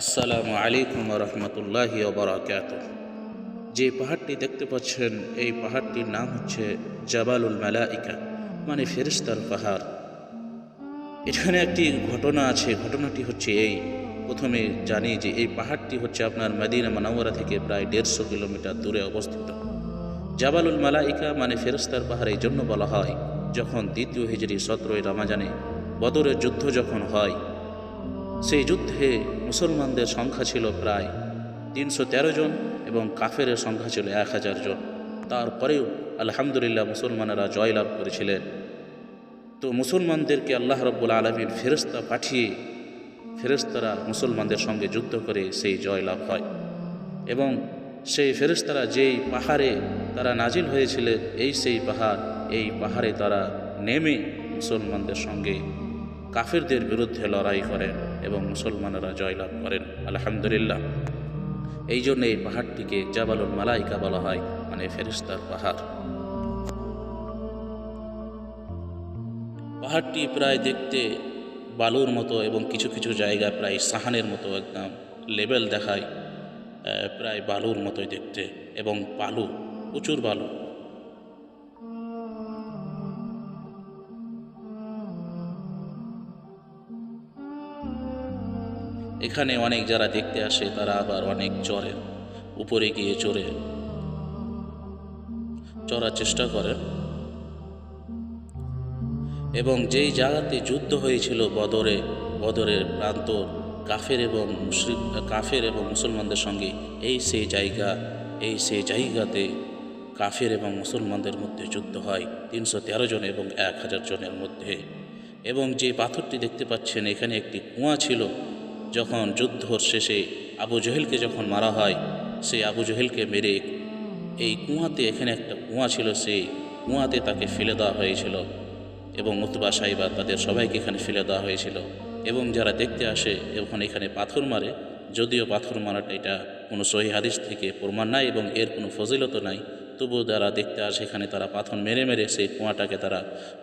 আসসালামু আলাইকুম রহমতুল্লাহি ওবরাকাত যে পাহাড়টি দেখতে পাচ্ছেন, এই পাহাড়টির নাম হচ্ছে জাবালুল মালাইকা মানে ফেরিস্তার পাহাড়। এখানে একটি ঘটনা আছে, ঘটনাটি হচ্ছে এই। প্রথমে জানি যে এই পাহাড়টি হচ্ছে আপনার মদিনা মানাওয়ারা থেকে প্রায় দেড়শো কিলোমিটার দূরে অবস্থিত। জাবালুল মালাইকা মানে ফেরস্তার পাহাড়, এই জন্য বলা হয়, যখন দ্বিতীয় হিজড়ি সতেরোই রামাজানে বদরের যুদ্ধ যখন হয় সেই যুদ্ধে মুসলমানদের সংখ্যা ছিল প্রায় তিনশো তেরো জন এবং কাফেরের সংখ্যা ছিল এক হাজার জন। তারপরেও আলহামদুলিল্লাহ মুসলমানেরা জয়লাভ করেছিলেন। তো মুসলমানদেরকে আল্লাহ রব্বুল আলমীর ফেরস্তা পাঠিয়ে ফেরেস্তারা মুসলমানদের সঙ্গে যুদ্ধ করে সেই জয়লাভ হয়। এবং সেই ফেরেস্তারা যেই পাহাড়ে তারা নাজিল হয়েছিলেন এই সেই পাহাড়, এই পাহাড়ে তারা নেমে মুসলমানদের সঙ্গে কাফেরদের বিরুদ্ধে লড়াই করেন এবং মুসলমানেরা জয়লাভ করেন। আলহামদুলিল্লাহ। এই জন্য এই পাহাড়টিকে জাবালুল মালাইকা বলা হয় মানে ফেরিস্তার পাহাড়। পাহাড়টি প্রায় দেখতে বালুর মতো এবং কিছু কিছু জায়গা প্রায় সাহানের মতো একদম লেভেল দেখায় প্রায় বালুর মতোই দেখতে এবং বালু, প্রচুর বালু। এখানে অনেক যারা দেখতে আসে, তারা আবার অনেক চড়ে। উপরে গিয়ে চড়ে। চড়ার চেষ্টা করে এবং যেই জায়গাতে যুদ্ধ হয়েছিল বদরে, বদরের প্রান্ত, কাফের এবং কাফের এবং মুসলমানদের সঙ্গে, এই সেই জায়গা, এই সেই জায়গাতে কাফের এবং মুসলমানদের মধ্যে যুদ্ধ হয় তিনশো তেরো জন এবং এক হাজার জনের মধ্যে। এবং যে পাথরটি দেখতে পাচ্ছেন, এখানে একটি কুয়া ছিল যখন যুদ্ধর শেষে আবু জহেলকে যখন মারা হয় সেই আবু জহেলকে মেরে এই কুয়াতে এখানে একটা কুয়া ছিল সেই কুয়াতে তাকে ফেলে দেওয়া হয়েছিল এবং উতবা সাহিবা তাদের সবাইকে এখানে ফেলে দেওয়া হয়েছিল এবং যারা দেখতে আসে এবং এখানে পাথর মারে, যদিও পাথর মারাটা এটা কোনো সহি হাদিস থেকে প্রমাণ নাই এবং এর কোনো ফজিলত নাই, তবুও যারা দেখতে আসে এখানে তারা পাথর মেরে মেরে সেই কুয়াটাকে তারা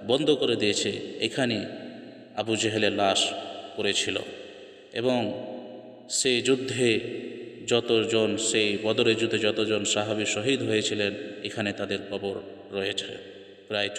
বন্ধ করে দিয়েছে, এখানে আবু জেহেলের লাশ পড়েছিল। এবং সেই যুদ্ধে যতজন, সেই বদরের যুদ্ধে যতজন সাহাবি শহীদ হয়েছিলেন, এখানে তাদের কবর রয়েছে। প্রায়